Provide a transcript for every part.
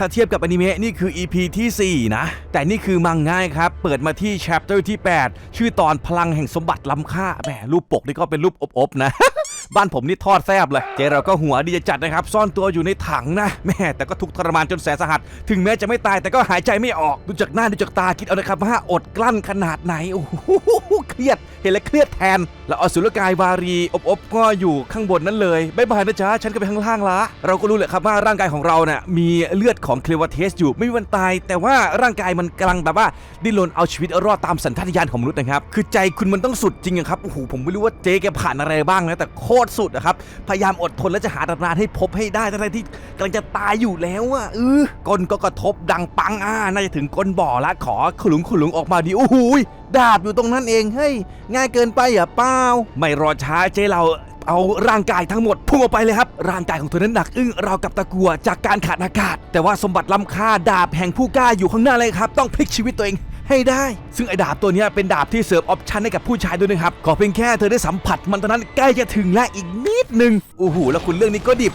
ถ้าเทียบกับอนิเมะนี่คือ EP ที่ 4 นะ แต่นี่คือมังง่ายครับ เปิดมาที่ chapter ที่ 8 ชื่อตอนพลังแห่งสมบัติล้ำค่าแหมรูปปกนี่ก็เป็นรูปอบๆนะ บ้านผมนี่ทอดแซบเลย เจเราก็หัวดีจะจัดนะครับ ซ่อนตัวอยู่ในถังนะแม่แต่ก็ทุกทรมานจนแสนสาหัส ถึงแม้จะไม่ตายแต่ก็หายใจไม่ออก ดูจากหน้าดูจากตาคิดเอานะครับว่าอดกลั้นขนาดไหน โอ้โหเครียด เห็นแล้วเครียดแทน แล้วอสุรกายวารีอบๆก็อยู่ข้างบนนั้นเลยบายบายนะจ๊ะฉันก็ไปข้างล่างละ เราก็รู้แหละครับว่าร่างกายของเราเนี่ยมีเลือดของเคลวาเทสอยู่ไม่มีวันตาย แต่ว่าร่างกายมันกำลังแบบว่าดิ้นรนเอาชีวิตรอดตามสัญชาตญาณของมนุษย์นะครับคือใจคุณมันต้องสุดจริงครับโอ้โหผมไม่รู้ว่าเจ๊แกผ่านอะไรบ้างนะแต่โคตรสุดอะครับ พยายามอดทนและจะหาตำนานให้พบให้ได้ทั้งที่กำลังจะตายอยู่แล้วอะเออก้นก็กระทบดังปังอ่าน่าจะถึงก้นบ่อละขอขลุงขลุงออกมาดีโอ้โหยดาบอยู่ตรงนั้นเองเฮ้ยง่ายเกินไปเหรอเปล่าไม่รอช้าเจ๊เราเอาร่างกายทั้งหมดพุ่งออกไปเลยครับ ร่างกายของเธอนั้นหนักอึ้งราวกับตะกัวจากการขาดอากาศ แต่ว่าสมบัติล้ำค่าดาบแห่งผู้กล้าอยู่ข้างหน้าเลยครับ ต้องพลิกชีวิตตัวเอง ให้ได้ ซึ่งไอ้ดาบตัวนี้เป็นดาบที่เสริมออปชันให้กับผู้ชายด้วยนะครับ ขอเพียงแค่เธอได้สัมผัสมันตอนนั้นใกล้จะถึงและอีกนิดนึงโอ้โหแล้วคุณเรื่องนี้ก็ดิบ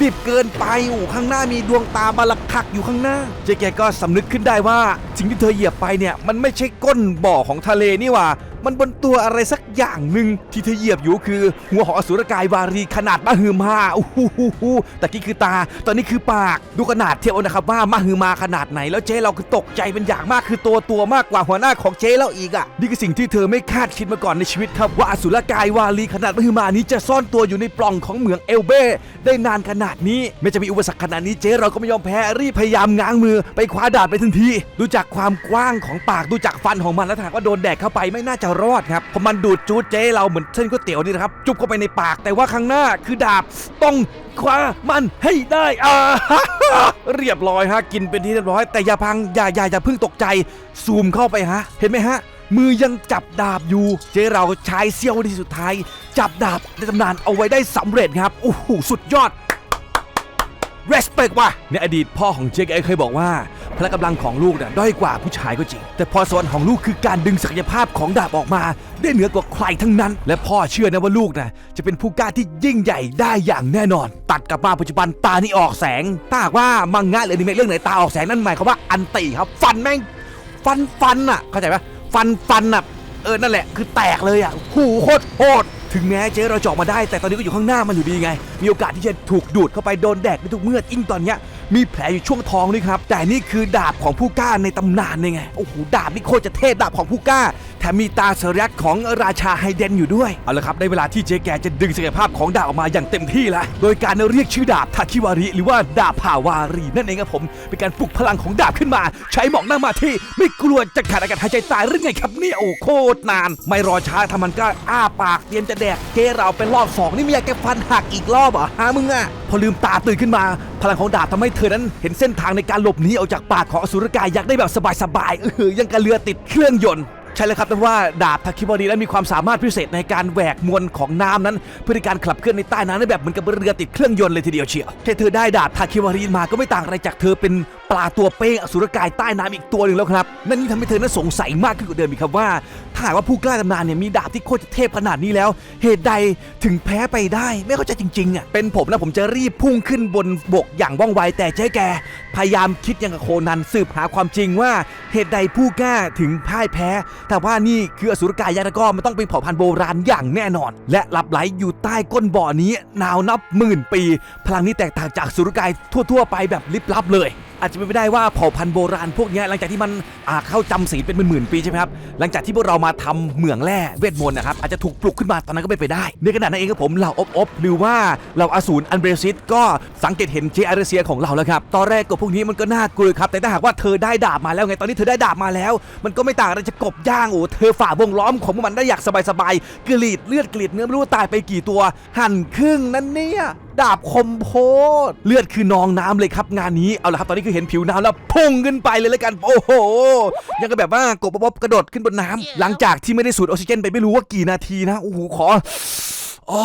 ดิบเกินไปโอ้ข้างหน้ามีดวงตาบาลักคักอยู่ข้างหน้า เจ๊แกก็สำนึกขึ้นได้ว่าสิ่งที่เธอเหยียบไปเนี่ยมันไม่ใช่ก้นบ่อของทะเลนี่หว่า มันบนตัวอะไรสักอย่างหนึ่งที่เธอเหยียบอยู่คือ หัวขออสุรกายวารีขนาดมหึมาโอ้โหแต่นี่คือตา ตอนนี้คือปาก ดูขนาดเทียบเอานะครับว่ามหึมาขนาดไหน แล้วเจ๊เราคือตกใจเป็นอย่างมากคือตัวตัวมากกว่าหัวหน้าของเจ๊เราอีกอะนี่คือสิ่งที่เธอไม่คาดคิดมาก่อนในชีวิตครับว่าอสุรกายวารีขนาดมหึมานี้จะซ่อนตัวอยู่ในปล่องของเหมืองเอลเบ้ได้นานขนาดนี้ไม่จะมีอุปสรรคขนาดนี้เจ๊เราก็ไม่ยอมแพ้รีบพยายามง้างมือไปคว้าดาบไปทันทีดูจากความกว้างของปากดูจากฟันของมันแล้วถ้ากว่าโดนแดกเข้าไปไม่น่าจะรอดครับเพราะมันดูดจูดเจ๊เราเหมือนเส้นก๋วยเตี๋ยวนี่นะครับ จุบเข้าไปในปากแต่ว่าข้างหน้าคือดาบต้องคว้ามันให้ได้อ่าเรียบร้อยฮะกินเป็นที่เรียบร้อย แต่อย่าพังอย่าอย่าอย่าเพิ่งตกใจ ซูมเข้าไปฮะ เห็นไหมฮะ มือยังจับดาบอยู่ เจ๊เราใช้เสี้ยววินาทีสุดท้าย จับดาบในตำนานเอาไว้ได้สำเร็จครับโอ้โหสุดยอด respect ว่ะ ในอดีตพ่อของเจคเอเคยบอกว่า พละกำลังของลูกน่ะด้อยกว่าผู้ชายก็จริง แต่พรสวรรค์ของลูกคือการดึงศักยภาพของดาบออกมา ได้เหนือกว่าใครทั้งนั้น และพ่อเชื่อนะว่าลูกน่ะจะเป็นผู้กล้าที่ยิ่งใหญ่ได้อย่างแน่นอน ตัดกลับมาปัจจุบันตานี่ออกแสงถ้าหากว่ามังงะหรืออนิเมะเรื่องไหนตาออกแสงนั่นหมายความว่าอันติครับ ฟันแม่ง ฟันฟันอะเข้าใจปะฟันฟันอะเออนั่นแหละคือแตกเลยอะหูโคตรโหด ถึงแม้เจ๊เราจะอกมาได้ แต่ตอนนี้ก็อยู่ข้างหน้ามันอยู่ดีไง มีโอกาสที่จะถูกดูดเข้าไปโดนแดดในทุกเมื่อยิ่งตอนเนี้ยมีแผลอยู่ช่วงท้องด้วยครับ แต่นี่คือดาบของผู้กล้าในตำนานเลยไงโอ้โหดาบนี่โคตรจะเทพดาบของผู้กล้า แถมมีตาสริยัตของราชาไฮเดนอยู่ด้วย เอาละครับได้เวลาที่เจ๊แกจะดึงศักยภาพของดาบออกมาอย่างเต็มที่แล้ว โดยการเรียกชื่อดาบทาคิวาริหรือว่าดาบผาวารีนั่นเองครับผม เป็นการปลุกพลังของดาบขึ้นมา ใช้หมอกหน้ามาที่ ไม่กลัวจะขาดอากาศหายใจตายหรือไงครับเนี่ยโอ้โคตรนาน ไม่รอช้าทำมันก็อ้าปากเตรียมจะแดกเจ๊เราเป็นรอบสองนี่ไม่อยากแกฟันหักอีกรอบเหรอฮะมึงอะพอลืมตาตื่นขึ้นมา พลังของดาบทำให้เธอนั้น เห็นเส้นทางในการหลบหนีออกจากปากของอสุรกายอยากได้แบบสบายๆเออยังกับเรือติดเครื่องยนต์ ใช่เลยครับแต่ว่าดาบทาคิบอรีนั้นมีความสามารถพิเศษในการแหวกมวลของน้ำนั้น เพื่อในการขับเคลื่อนในใต้น้ำได้แบบเหมือนกับเรือติดเครื่องยนต์เลยทีเดียวเชียวแค่เธอได้ดาบทาคิวารีมาก็ไม่ต่างอะไรจากเธอเป็น ปลาตัวเป้งอสุรกายใต้น้ำอีกตัวหนึ่งแล้วครับ นั่นนี่ทำให้เธอนั้นสงสัยมากขึ้นกว่าเดิมอีกครับว่า ถ้าหากว่าผู้กล้าตำนานเนี่ยมีดาบที่โคตรจะเทพขนาดนี้แล้ว เหตุใดถึงแพ้ไปได้ไม่เข้าใจจริงๆอะเป็นผมนะผมจะรีบพุ่งขึ้นบนบกอย่างว่องไวแต่เจ๊แก พยายามคิดอย่างกับโคนันสืบหาความจริงว่าเหตุใดผู้กล้าถึงพ่ายแพ้ แต่ว่านี่คืออสุรกายยักษ์แล้วก็มันต้องเป็นเผ่าพันธุ์โบราณอย่างแน่นอน และหลับไหลอยู่ใต้ก้นบ่อนี้นาวนับหมื่นปี พลังนี้แตกต่างจากอสุรกายทั่ว ๆ ไปแบบลิบลับเลย อาจจะเป็นไปได้ว่าเผ่าพันธุ์โบราณพวกนี้หลังจากที่มันเข้าจำศีลเป็นหมื่นๆปีใช่ไหมครับหลังจากที่พวกเรามาทำเหมืองแร่เวทมนต์นะครับอาจจะถูกปลุกขึ้นมาตอนนั้นก็เป็นไปได้ ในขณะนั้นเองครับผมเหล่าอบอบหรือว่าเหล่าอสูรอันเบรซิสก็สังเกตเห็นเจอาร์เซียของเราแล้วครับตอนแรกก็พวกนี้มันก็น่ากลัวครับแต่ถ้าหากว่าเธอได้ดาบมาแล้วไงตอนนี้เธอได้ดาบมาแล้ว มันก็ไม่ต่างอะไรจะกบย่างโอ้เธอฝ่าวงล้อมของพวกมันได้อย่างสบายๆกรีดเลือดกรีดเนื้อไม่รู้ว่าตายไปกี่ตัว หั่นครึ่งนั่นเนี่ย ดาบคมโพดเลือดคือนองน้ำเลยครับงานนี้เอาละครับตอนนี้คือเห็นผิวน้ำแล้วพุ่งขึ้นไปเลยแล้วกันโอ้โหยังกับแบบว่ากบบ๊อบกระโดดขึ้นบนน้ำหลังจากที่ไม่ได้สูดออกซิเจนไปไม่รู้ว่ากี่นาทีนะโอ้โหขออ๋อ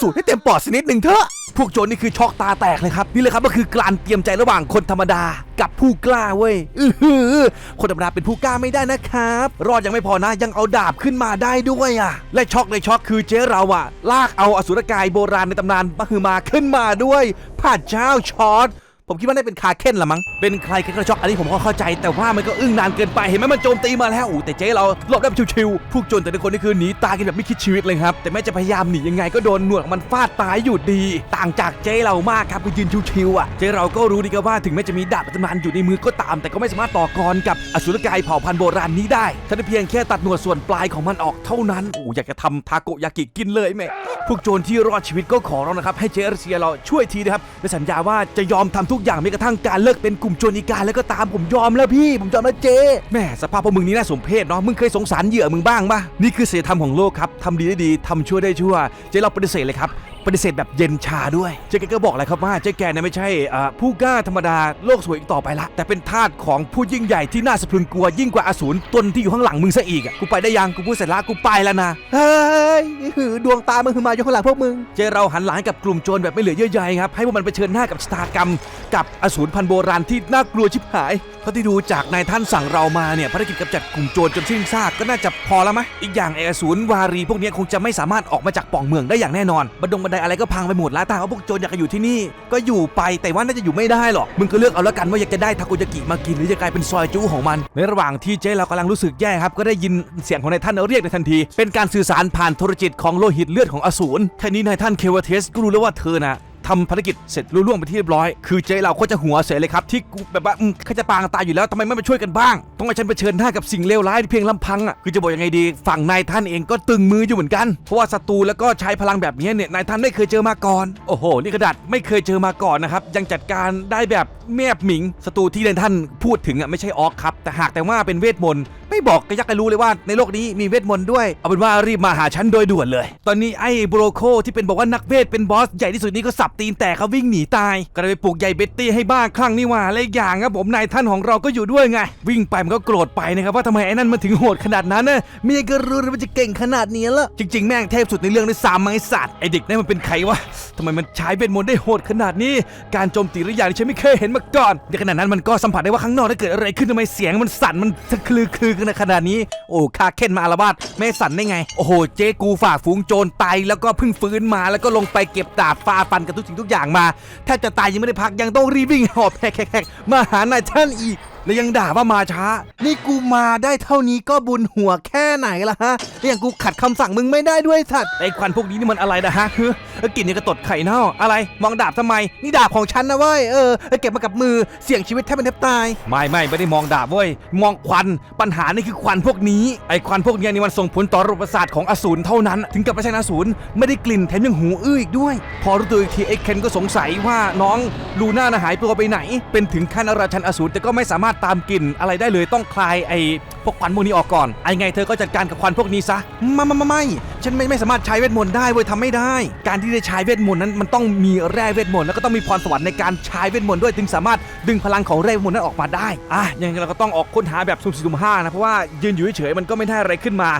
สูดให้เต็มปอดสักนิดหนึ่งเถอะ พวกโจรนี่คือช็อกตาแตกเลยครับ นี่เลยครับก็คือการเตรียมใจระหว่างคนธรรมดากับผู้กล้าเว้ยอือหือคนธรรมดาเป็นผู้กล้าไม่ได้นะครับ รอดยังไม่พอนะยังเอาดาบขึ้นมาได้ด้วยอะ และช็อกในช็อกคือเจ๊เราอะลากเอาอสุรกายโบราณในตำนานมหึมาขึ้นมาด้วยพระเจ้าช็อต ผมคิดว่าน่าเป็นคาเคนละมั้ง เป็นใครกันก็ช็อกอันนี้ผมก็เข้าใจ แต่ว่ามันก็อึ้งนานเกินไป เห็นไหมมันโจมตีมาแล้วอูแต่เจ๊เราหลบได้แบบชิวๆพวกโจรแต่ละคนนี่คือหนีตายกันแบบไม่คิดชีวิตเลยครับ แต่แม้จะพยายามหนียังไงก็โดนหนวดมันฟาดตายอยู่ดี ต่างจากเจ๊เรามากครับคือยืนชิวๆอะ เจ๊เราก็รู้ดีครับว่าถึงแม้จะมีดาบปัตมานอยู่ในมือก็ตาม แต่ก็ไม่สามารถต่อกรกับอสุรกายเผ่าพันธุ์โบราณนี้ได้ถ้าได้เพียงแค่ตัดหนวดส่วนปลายของมันออกเท่านั้นโอ้อยากจะทำทาโกยากิกินเลยแม่พวกโจรที่รอดชีวิตก็ขอร้องนะครับให้เจรัสเซียเราช่วยทีนะครับและสัญญาว่าจะยอมทำทุกุกอย่างแม้กระทั่งการเลิกเป็นกลุ่มโจรอีกาแล้วก็ตามผมยอมแล้วพี่ ผมยอมแล้วเจแม่สภาพพวกมึงนี่น่าสมเพชเนาะมึงเคยสงสารเหยื่อมึงบ้างปะนี่คือศีลธรรมของโลกครับทำดีได้ดีทำชั่วได้ชั่ว เจ๊เราปฏิเสธเลยครับ ปฏิเสธแบบเย็นชาด้วย เจ๊แกก็บอกเลยครับว่าเจ๊แกเนี่ยไม่ใช่อ่าผู้กล้าธรรมดาโลกสวยอีกต่อไปละ แต่เป็นทาสของผู้ยิ่งใหญ่ที่น่าสะพรึงกลัวยิ่งกว่าอสูรตนที่อยู่ข้างหลังมึงซะอีกอะกูไปได้ยังกูพูดเสร็จแล้วกูไปแล้วนะเฮ้ยหือดวงตามึงคือมาอยู่ข้างหลังพวกมึงเจเราหันหลังให้กับกลุ่มโจรแบบไม่เหลือเยื่อใยครับให้พวกมันไปเชิญหน้ากับชะตากรรม กับอสูรพันโบราณที่น่ากลัวชิบหาย เท่าที่ดูจากนายท่านสั่งเรามาเนี่ยภารกิจกำจัดกลุ่มโจรจนสิ้นซากก็น่าจะพอแล้วไหมอีกอย่างไอ้อสูรวารีพวกนี้คงจะไม่สามารถออกมาจากป่องเมืองได้อย่างแน่นอนบันดงบันไดอะไรก็พังไปหมดแล้วต่ว่าพวกโจรอยากจะอยู่ที่นี่ ก็อยู่ไปแต่ว่าน่าจะอยู่ไม่ได้หรอกมึงก็เลือกเอาแล้วกันว่าอยากจะได้ทาโกยากิมากินหรือจะกลายเป็นซอยจูของมัน ในระหว่างที่เจ๊เรากำลังรู้สึกแย่ครับก็ได้ยินเสียงของนายท่านเรียกในทันที เป็นการสื่อสารผ่านโทรจิตของโลหิตเลือดของอสูรแค่นี้นายท่านเควาเทสก็รู้แล้วว่าเธอน่ะ ทำภารกิจเสร็จรุ่ล่วงไปที่เรียบร้อย คือเจ๊เราก็จะหัวเสียเลยครับ ที่กูแบบว่าข้าจะปางตายอยู่แล้วทำไมไม่มาช่วยกันบ้าง ต้องให้ฉันเผชิญหน้ากับสิ่งเลวร้ายเพียงลำพังอะคือจะบอกยังไงดี ฝั่งนายท่านเองก็ตึงมืออยู่เหมือนกัน เพราะว่าศัตรูแล้วก็ใช้พลังแบบนี้เนี่ยนายท่านไม่เคยเจอมาก่อนโอ้โหนี่กระดาษไม่เคยเจอมาก่อนนะครับยังจัดการได้แบบแมบหมิงศัตรูที่นายท่านพูดถึงอะไม่ใช่ออกครับแต่หากแต่ว่าเป็นเวทมนต์ไม่บอกก็ยักจะรู้เลยว่าในโลกนี้มีเวทมนต์ด้วย เอาเป็นว่ารีบมาหาฉันโดยด่วนเลย ตอนนี้ไอ้โบรโคที่เป็นบอกว่านักเวทเป็นบอสใหญ่ที่สุดนี้ก็สับตีนแตกเขาวิ่งหนีตายก็เลยไปปลุกใหญ่เบ็ตตี้ให้บ้าคลั่งนี่หว่าและอีกอย่างครับผมนายท่านของเราก็อยู่ด้วยไง วิ่งไปมันก็โกรธไปนะครับว่าทำไมไอ้นั่นมันถึงโหดขนาดนั้นนะเมียก็รู้เลยว่าจะเก่งขนาดนี้ละจริง ๆ แม่งเทพสุดในเรื่องด้วยซ้ำมั้งไอ้สัตว์ไอ้เด็กนั่นมันเป็นใครวะทำไมมันใช้เวทมนต์ได้โหดขนาดนี้ การโจมตีระยะที่ฉันไม่เคยเห็นมาก่อนในขณะนั้นมันก็สัมผัสได้ว่าข้างนอกได้เกิดอะไรขึ้นทำไมเสียงมันสั่นมันคลือคลือกันขนาดนี้ โอ้คาเค้นมาอารวาสไม่สั่นได้ไง โอ้โห เจ๊กูฝ่าฝูงโจรตายแล้วก็เพิ่งฟื้นมาแล้วก็ลงไปเก็บดาบฟาฟันกับทุกสิ่งทุกอย่างมาแทบจะตายยังไม่ได้พักยังต้องรีบวิ่งหอบแฮกๆๆมาหานายท่านอีก แล้วยังด่าว่ามาช้า นี่กูมาได้เท่านี้ก็บุญหัวแค่ไหนล่ะฮะแล้วยังกูขัดคำสั่งมึงไม่ได้ด้วยสัตว์ไอ้ควันพวกนี้นี่มันอะไรนะฮะเฮ้ยแล้วกลิ่นยังกระตดไข่เน่าอะไร มองดาบทำไม นี่ดาบของฉันนะเว้ยเออเก็บมากับมือเสี่ยงชีวิตแทบเป็นแทบตาย ไม่ไม่ไม่ได้มองดาบเว้ยมองควันปัญหานี่คือควันพวกนี้ไอ้ควันพวกเนี้ยนี่มันส่งผลต่อระบบประสาทของอสูรเท่านั้น ถึงกับไม่ใช่อสูรไม่ได้กลิ่นแถมยังหูอื้ออีกด้วย พอรู้ตัวอีกทีไอ้เคนก็สงสัยว่าน้องลูน่าน่ะหายตัวไปไหน เป็นถึงขั้นราชันอสูรแต่ก็ไม่สามารถตามกลิ่นอะไรได้เลยต้องคลายไอ้พวกควันพวกนี้ออกก่อนไอ้ไงเธอก็จัดการกับควันพวกนี้ซะม่ไม่ไม่ไม่ฉันไม่ไม่สามารถใช้เวทมนต์ได้เว้ยทำไม่ได้ การที่ได้ใช้เวทมนต์นั้นมันต้องมีแร่เวทมนต์แล้วก็ต้องมีพรสวรรค์ในการใช้เวทมนต์ด้วยถึงสามารถดึงพลังของแร่เวทมนต์นั้นออกมาได้อะยังไงเราก็ต้องออกค้นหาแบบสุ่มสี่สุ่มห้านะเพราะว่ายืนอยู่เฉยมันก็ไม่ได้อะไรขึ้นมา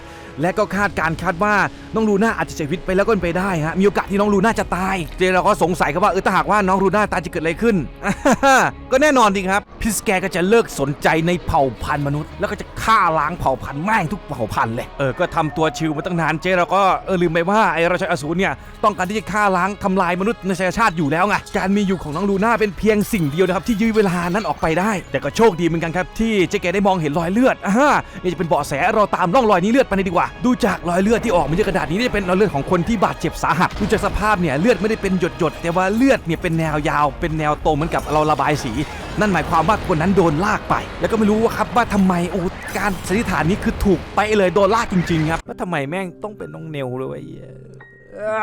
และก็คาดการคาดว่าน้องลูน่าอาจจะเสียชีวิตไปแล้วก็เป็นไปได้ฮะมีโอกาสที่น้องลูน่าจะตายเจเราก็สงสัยครับว่าเออถ้าหากว่าน้องลูน่าตายจะเกิดอะไรขึ้น ก็แน่นอนดีครับ พิสแกก็จะเลิกสนใจในเผ่าพันธุ์มนุษย์ แล้วก็จะฆ่าล้างเผ่าพันธุ์แม่งทุกเผ่าพันธุ์เลยเออก็ทำตัวชิวมาตั้งนานเจเราก็เออลืมไปว่าไอ้ราชาอสูรเนี่ยต้องการที่จะฆ่าล้างทำลายมนุษย์ในชาชาติอยู่แล้วไงการมีอยู่ของน้องลูน่าเป็นเพียงสิ่งเดียวนะครับที่ยื้อเวลานั้นออกไปได้ แต่ก็โชคดีเหมือนกันครับที่เจ๊แกได้มองเห็นรอยเลือดอ่าฮะนี่จะเป็นเบาะแสเราตามร่องรอยนี้เลือดไปเลยดีกว่า ดูจากรอยเลือดที่ออกมาจากกระดาษนี้นี่จะเป็นรอยเลือดของคนที่บาดเจ็บสาหัสดูจากสภาพเนี่ยเลือดไม่ได้เป็นหยดๆแต่ว่าเลือดเนี่ยเป็นแนวยาว เป็นแนวตรงเหมือนกับเราระบายสี นั่นหมายความว่าคนนั้นโดนลากไป แล้วก็ไม่รู้ว่าครับว่าทำไมโอ้การสันนิษฐานนี้คือถูกไปะเลยโดนลากจริงๆครับแล้วทำไมแม่งต้องเป็นน้องเนวเลยวะไอ้เหี้ย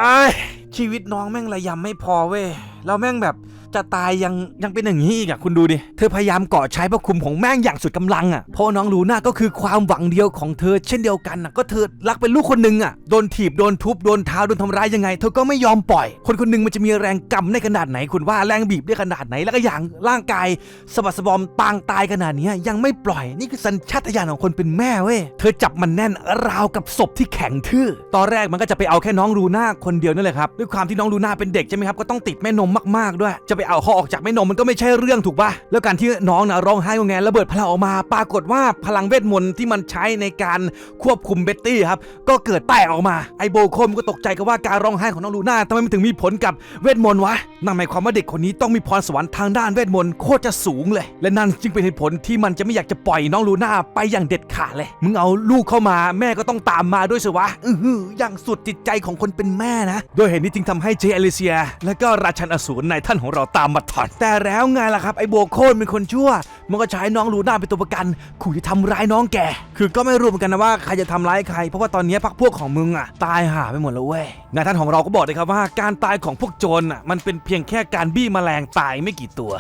เอ้ยชีวิตน้องแม่งระยำไม่พอเว้ยแล้วแม่งแบบ จะตายยังยังเป็นอย่างนี้อีกอะคุณดูดิ เธอพยายามเกาะใช้พระคุมของแม่งอย่างสุดกำลังอะเพราะน้องลูน่าก็คือความหวังเดียวของเธอ เช่นเดียวกันอะก็เธอรักเป็นลูกคนหนึ่งอะโดนถีบโดนทุบโดนเท้าโดนทำร้ายยังไง เธอก็ไม่ยอมปล่อย คนคนหนึ่งมันจะมีแรงกำได้ขนาดไหนคุณว่าแรงบีบได้ขนาดไหนแล้วก็อย่างร่างกายสะบัดสะบอมปางตายขนาดนี้ยยังไม่ปล่อยนี่คือสัญชาตญาณของคนเป็นแม่เว้ยเธอจับมันแน่นราวกับศพที่แข็งทื่อตอนแรกมันก็จะไปเอาแค่น้องลูน่าคนเดียวนั่นแหละครับด้วยความที่น้องลูน่าเป็นเด็กใช่ไหมครับก็ต้องติดแม่นมมากๆด้วยจะไปเอาเขาออกจากแม่นมมันก็ไม่ใช่เรื่องถูกป่ะแล้วการที่น้องนะร้องไห้งงแงระเบิดพลังออกมา ปรากฏว่าพลังเวทมนต์ที่มันใช้ในการควบคุมเบ็ตตี้ครับก็เกิดแตกออกมาไอโบโคมก็ตกใจกับว่าการร้องไห้ของน้องลูน่าทำไมมันถึงมีผลกับเวทมนต์วะนั่นหมายความว่าเด็กคนนี้ต้องมีพรสวรรค์ทางด้านเวทมนต์โคตรจะสูงเลย และนั่นจึงเป็นเหตุผลที่มันจะไม่อยากจะปล่อยน้องลูน่าไปอย่างเด็ดขาดเลย มึงเอาลูกเข้ามาแม่ก็ต้องตามมาด้วยสิวะอือหืออย่างสุดจิตใจของคนเป็นแม่นะ โดยเหตุนี้จึงทำให้เจอลิเซีย และก็ราชันอสูรในท่านของเราตามมาทันแต่แล้วไงล่ะครับไอโบโคนเป็นคนชั่ว มันก็ใช้น้องลูน่าเป็นตัวประกันขู่จะทำร้ายน้องแกคือก็ไม่รู้เหมือนกันนะว่าใครจะทำร้ายใคร เพราะว่าตอนนี้พักพวกของมึงอะตายหาไปหมดแล้วเว้ยนายท่านของเราก็บอกเลยครับว่าการตายของพวกโจรอะมันเป็นเพียงแค่การบี้แมลงตายไม่กี่ตัว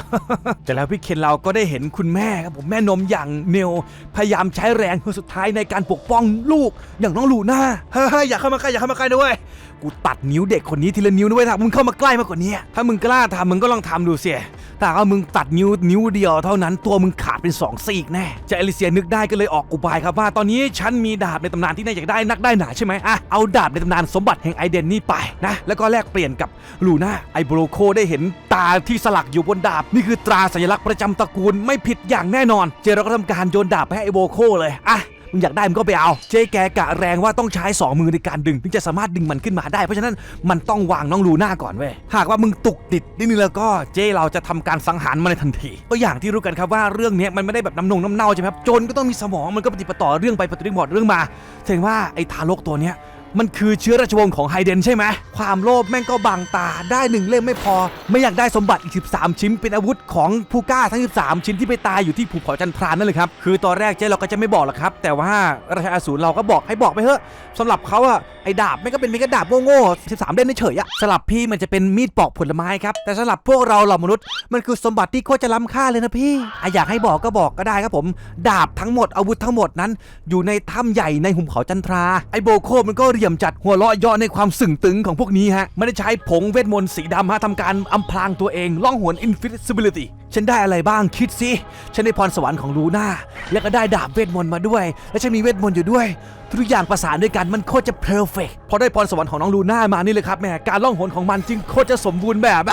แต่แล้วพี่เคนเราก็ได้เห็นคุณแม่ครับผมแม่นมอย่างเนลพยายามใช้แรงเพื่อสุดท้ายในการปกป้องลูกอย่างน้องลูน่าเฮ้ยอย่าเข้ามาใกล้อย่าเข้ามาใกล้นะเว้ย กูตัดนิ้วเด็กคนนี้ทีละนิ้วด้วยถ้ามึงเข้ามาใกล้มากกว่านี้ ถ้ามึงกล้าทำมึงก็ลองทำดูเสียถ้าเอามึงตัดนิ้วนิ้วเดียวเท่านั้นตัวมึงขาดเป็นสองซีกแน่เจอลิเซียนึกได้ก็เลยออกอุบายครับว่าตอนนี้ฉันมีดาบในตำนานที่นายอยากได้นักได้หนาใช่ไหมอะเอาดาบในตำนานสมบัติแห่งไอเดนนี่ไปนะแล้วก็แลกเปลี่ยนกับลูน่าไอโบโรโคได้เห็นตาที่สลักอยู่บนดาบ นี่คือตราสัญลักษณ์ประจำตระกูลไม่ผิดอย่างแน่นอน เจเราก็ทำการโยนดาบไปให้ไอโบโคเลยอะ มึงอยากได้มึงก็ไปเอา เจ๊แกกะแรงว่าต้องใช้ 2 มือในการดึง ถึงจะสามารถดึงมันขึ้นมาได้ เพราะฉะนั้นมันต้องวางน้องลูน่าก่อนเว้ย หากว่ามึงตุกติดนิดนึงแล้วก็เจ๊เราจะทำการสังหารมันในทันที ก็อย่างที่รู้กันครับว่าเรื่องนี้มันไม่ได้แบบน้ำนงน้ำเน่าใช่ไหมครับ โจรก็ต้องมีสมอง มันก็ปฏิปต่อเรื่องไปปฏิบัติเรื่องมาแสดงว่าไอ้ทารกตัวเนี้ย มันคือเชื้อราชวงศ์ของไฮเดนใช่ไหม ความโลภแม่งก็บังตาได้หนึ่งเล่มไม่พอ ไม่อยากได้สมบัติอีก 13 ชิ้นเป็นอาวุธของผู้กล้าทั้ง 13 ชิ้นที่ไปตายอยู่ที่ภูเขาจันทรานั่นเลยครับ คือตอนแรกเจ๊เราก็จะไม่บอกหรอกครับ แต่ว่าราชาอสูรเราก็บอกให้บอกไปเถอะสำหรับเขาอะไอ้ดาบไม่งก็เป็นมีกระดาบโง่ๆ13 เล่มเฉยๆอะสำหรับพี่มันจะเป็นมีดปอกผลไม้ครับแต่สำหรับพวกเราเหล่ามนุษย์มันคือสมบัติที่โคตรจะล้ำค่าเลยนะพี่อะอยากให้บอกก็บอกก็ได้ครับผม ดาบทั้งหมดอาวุธทั้งหมดนั้น อยู่ในถ้ำใหญ่ในหุบเขาจันทราไอโบโคมันก็เหยี่ยมจัดหัวเราะย่อในความสึ่งตึงของพวกนี้ฮะไม่ได้ใช้ผงเวทมนต์สีดำฮะทำการอำพรางตัวเองล่องหน invisibility ฉันได้อะไรบ้างคิดสิฉันได้พรสวรรค์ของลูน่าแล้วก็ได้ดาบเวทมนต์มาด้วย และฉันมีเวทมนต์อยู่ด้วย ทุกอย่างประสานด้วยกันมันโคตรจะเพอร์เฟกพอได้พรสวรรค์ของน้องลูน่ามานี่เลยครับแม่การล่องหนของมันจึงโคตรจะสมบูรณ์แบบ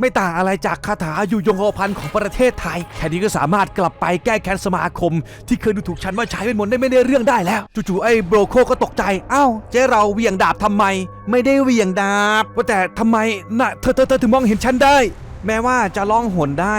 ไม่ต่างอะไรจากคาถาอยู่ยงโอพันของประเทศไทย แค่นี้ก็สามารถกลับไปแก้แค้นสมาคม ที่เคยดูถูกฉันว่าใช้เวทมนต์ได้ไม่ได้เรื่องได้แล้ว จู่ๆไอ้โบรโคก็ตกใจเอ้าเจ๊เราเหวี่ยงดาบทำไม ไม่ได้เหวี่ยงดาบ ว่าแต่ทำไมน่ะเธอเธอเธอถึงมองเห็นฉันได้ แม้ว่าจะร้องหนได้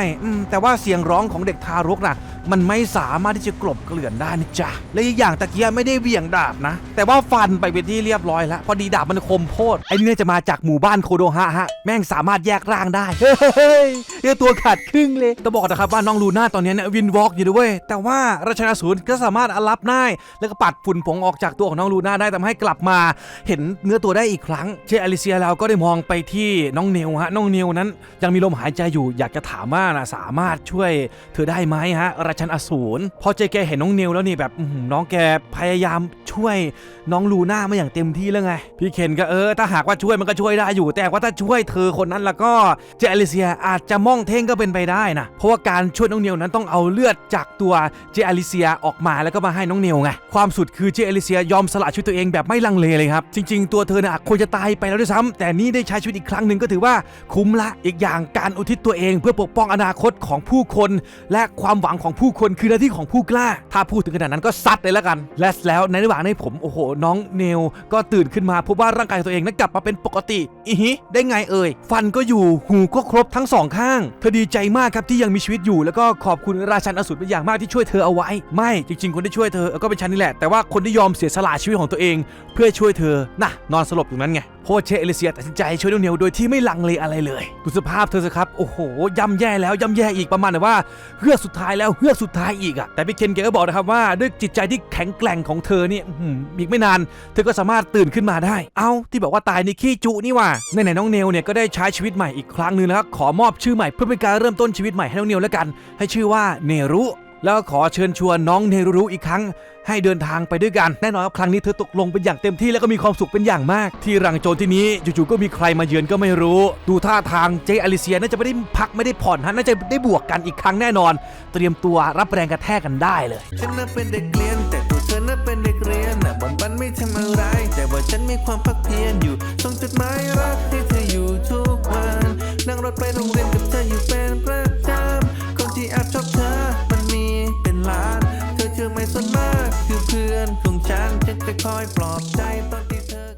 แต่ว่าเสียงร้องของเด็กทารกน่ะ มันไม่สามารถที่จะกลบเกลื่อนได้นะจ๊ะและอีกอย่างตะเกียไม่ได้เหวี่ยงดาบนะ แต่ว่าฟันไปเป็นที่เรียบร้อยแล้ว พอดีดาบมันคมโพดไอ้นี่จะมาจากหมู่บ้านโคโดฮะฮะแม่งสามารถแยกร่างได้เฮ้ยเรียตัวขาดครึ่งเลยต้องบอกนะครับว่าน้องลูน่าตอนนี้เนี่ยวินวอล์กอยู่ด้วยแต่ว่าราชนาศูนย์ก็สามารถอารับได้แล้วก็ปัดฝุ่นผงออกจากตัวของน้องลูน่าได้ทำให้กลับมาเห็นเนื้อตัวได้อีกครั้ง เชอลิเซียเราก็ได้มองไปที่น้องเนวฮะน้องเนวนั้น ยังมีลมหายใจอยู่อยากจะถามว่านะสามารถช่วยเธอได้ไหมฮะราชันอสูรพอเจแกเห็นน้องเนวแล้วนี่แบบน้องแกพยายาม ช่วยน้องลูน่ามาอย่างเต็มที่แล้วไง พี่เคนก็เออถ้าหากว่าช่วยมันก็ช่วยได้อยู่ แต่ว่าถ้าช่วยเธอคนนั้นแล้วก็เจอลิเซียอาจจะมองเท่งก็เป็นไปได้นะ เพราะว่าการช่วยน้องเนียวนั้นต้องเอาเลือดจากตัวเจอลิเซียออกมาแล้วก็มาให้น้องเนียวไง ความสุดคือเจอลิเซียยอมสละชีวิตตัวเองแบบไม่ลังเลเลยครับ จริง ๆ ตัวเธอน่ะควรจะตายไปแล้วด้วยซ้ำแต่นี่ได้ใช้ชีวิตอีกครั้งหนึ่งก็ถือว่าคุ้มละอีกอย่างการอุทิศตัวเอง เพื่อปกป้องอนาคตของผู้คน และความหวังของผู้คนคือหน้าที่ของผู้กล้า ถ้าพูดถึงขนาดนั้นก็ซัดเลยแล้วกัน และแล้วในระหว่างนี้ผมโอ้โห น้องเนลก็ตื่นขึ้นมาพบว่าร่างกายตัวเองนั้นกลับมาเป็นปกติอีหิได้ไงเอ่ยฟันก็อยู่หูก็ครบทั้งสองข้างเธอดีใจมากครับที่ยังมีชีวิตอยู่แล้วก็ขอบคุณราชันอสูรเป็นอย่างมากที่ช่วยเธอเอาไว้ ไม่จริง ๆ คนที่ช่วยเธอก็เป็นฉันนี่แหละ แต่ว่าคนที่ยอมเสียสละชีวิตของตัวเอง เพื่อช่วยเธอน่ะนอนสลบอยู่นั้นไงเพเชเอลิเซียตัดสินใจช่วยน้องเนลโดยที่ไม่ลังเลอะไรเลยดูสภาพเธอสิครับโอ้โหย่ำแย่แล้วย่ำแย่อีกประมาณแบบว่าเฮือกสุดท้ายแล้วเฮือกสุดท้ายอีกอะแต่พี่เคนแกก็บอกนะครับว่าด้วยจิตใจที่แข็งแกร่งของเธอเนี่ยอืมอีกไม่นาน เธอก็สามารถตื่นขึ้นมาได้ เอ้าที่บอกว่าตายนี่ขี้จุนี่ว่าในไหนๆน้องเนลเนี่ยก็ได้ใช้ชีวิตใหม่อีกครั้งหนึ่งนะครับขอมอบชื่อใหม่เพื่อเป็นการเริ่มต้นชีวิตใหม่ให้น้องเนลแล้วกัน ให้ชื่อว่าเนรุแล้วขอเชิญชวนน้องเนรุรุอีกครั้ง ให้เดินทางไปด้วยกัน แน่นอนครั้งนี้เธอตกลงเป็นอย่างเต็มที่แล้วก็มีความสุขเป็นอย่างมาก ที่รังโจรที่นี้จู่ๆก็มีใครมาเยือนก็ไม่รู้ ดูท่าทางเจอลิเซียน่าจะไม่ได้พักไม่ได้ผ่อนฮะน่าจะได้บวกกันอีกครั้งแน่นอน เตรียมตัวรับแรงกระแทกกันได้เลย ว่าฉันมีความพักเพียรอยู่ส่งจดหมายรักให้เธออยู่ทุกวัน นั่งรถไปโรงเรียนกับเธออยู่เป็นประจำคนที่แอบชอบเธอมันมีเป็นล้าน เธอเชื่อไหมส่วนมากคือเพื่อนของฉันฉันจะคอยปลอบใจตอน